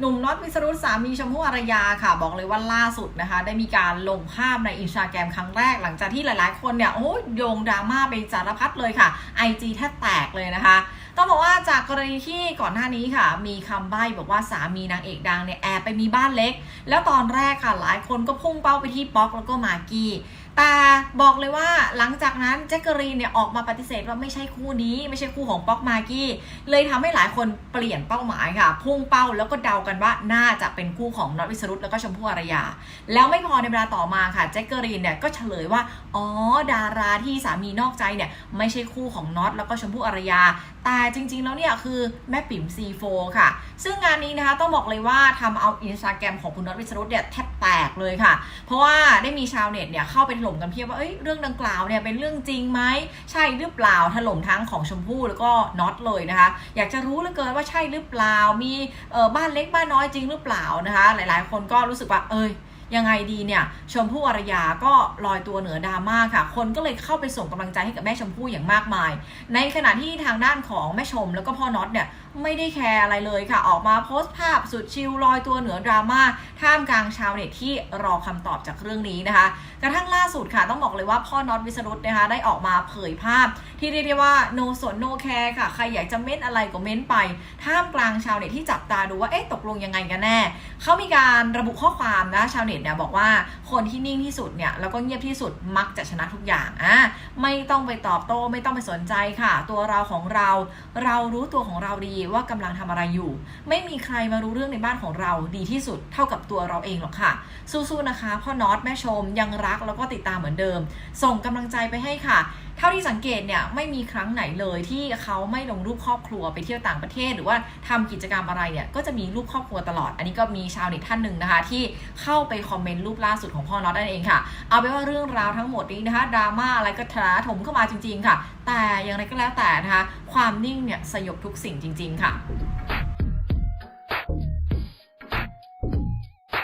หนุ่มน็อตวิสรุตสามีชมพู่อารยาค่ะ บอกเลยว่าล่าสุดนะคะ ได้มีการลงภาพในอินสตาแกรมครั้งแรกหลังจากที่หลายๆ คนเนี่ยโอ้ยโยงดราม่าไปสารพัดเลยค่ะ IG แทบแตกเลยนะคะ ต้องบอกว่าจากกรณีที่ก่อนหน้านี้ค่ะ มีคำใบ้บอกว่าสามีนางเอกดังเนี่ยแอบไปมีบ้านเล็ก แล้วตอนแรกค่ะหลายคนก็พุ่งเป้าไปที่ป๊อกแล้วก็มากกี้ แต่บอกเลยว่าหลังจากนั้นแจ็คเกอรีนเนี่ยออกมาปฏิเสธว่าไม่ใช่คู่นี้ไม่ใช่คู่ของป๊อกมากกี้เลยทำให้หลายคนเปลี่ยนเป้าหมายค่ะ พุ่งเป้าแล้วก็เดากันว่าน่าจะเป็นคู่ของน็อตวิสรุตแล้วก็ชมพู่อารยา แล้วไม่พอในเวลาต่อมาค่ะแจ็คเกอรีนเนี่ยก็เฉลยว่าอ๋อดาราที่สามีนอกใจเนี่ยไม่ใช่คู่ของน็อตแล้วก็ชมพู่อารยาแต่จริง ๆ แล้วเนี่ยคือแม่ปิ่ม C4 ค่ะ ซึ่งงานนี้นะคะต้องบอกเลยว่าทำเอาอินสตาแกรมของคุณน็อตวิสรุตเนี่ยแทบแตกเลยค่ะ เพราะว่าได้มีชาวเน็ตเนี่ยเข้าไปถล่มกันเพียบว่าเอ้ยเรื่องดังกล่าวเนี่ยเป็นเรื่องจริงไหมใช่หรือเปล่าถล่มทั้งของชมพู่แล้วก็น็อตเลยนะคะ อยากจะรู้เหลือเกินว่าใช่หรือเปล่ามีเออบ้านเล็กบ้านน้อยจริงหรือเปล่านะคะ หลายๆ คนก็รู้สึกว่าเอ้ย ยังไงดีเนี่ยชมพู่อารยาก็ลอยตัวเหนือดราม่าค่ะ คนก็เลยเข้าไปส่งกำลังใจให้กับแม่ชมพู่อย่างมากมาย ในขณะที่ทางด้านของแม่ชมแล้วก็พ่อน็อตเนี่ยไม่ได้แคร์อะไรเลยค่ะ ออกมาโพสต์ภาพสุดชิลลอยตัวเหนือดราม่าท่ามกลางชาวเน็ตที่รอคำตอบจากเรื่องนี้นะคะ กระทั่งล่าสุดค่ะต้องบอกเลยว่าพ่อน็อตวิสรุตนะคะได้ออกมาเผยภาพ ที่เรียกได้ว่า no สน no care ค่ะ ใครอยากจะเม้นอะไรก็เม้นไป ท่ามกลางชาวเน็ตที่จับตาดูว่าเอ๊ะตกลงยังไงกันแน่เขามีการระบุข้อความนะชาวเน็ตเนี่ยบอกว่าคนที่นิ่งที่สุดเนี่ยแล้วก็เงียบที่สุดมักจะชนะทุกอย่างอะไม่ต้องไปตอบโต้ไม่ต้องไปสนใจค่ะ ตัวเราของเราเรารู้ตัวของเราดีว่ากำลังทำอะไรอยู่ ไม่มีใครมารู้เรื่องในบ้านของเราดีที่สุดเท่ากับตัวเราเองหรอกค่ะ สู้ๆนะคะพ่อน็อตแม่ชมยังรักแล้วก็ติดตามเหมือนเดิม ส่งกำลังใจไปให้ค่ะ เท่าที่สังเกตเนี่ยไม่มีครั้งไหนเลยที่เขาไม่ลงรูปครอบครัวไปเที่ยวต่างประเทศ หรือว่าทำกิจกรรมอะไรเนี่ยก็จะมีรูปครอบครัวตลอด อันนี้ก็มีชาวเน็ตท่านหนึ่งนะคะ ที่เข้าไปคอมเมนต์รูปล่าสุดของพ่อน็อตนั่นเองค่ะ เอาเป็นว่าเรื่องราวทั้งหมดนี้นะคะดราม่าอะไรก็ถาถมเข้ามาจริง ๆ ค่ะ แต่อย่างไรก็แล้วแต่นะคะความนิ่งเนี่ยสยบทุกสิ่งจริง ๆ ค่ะ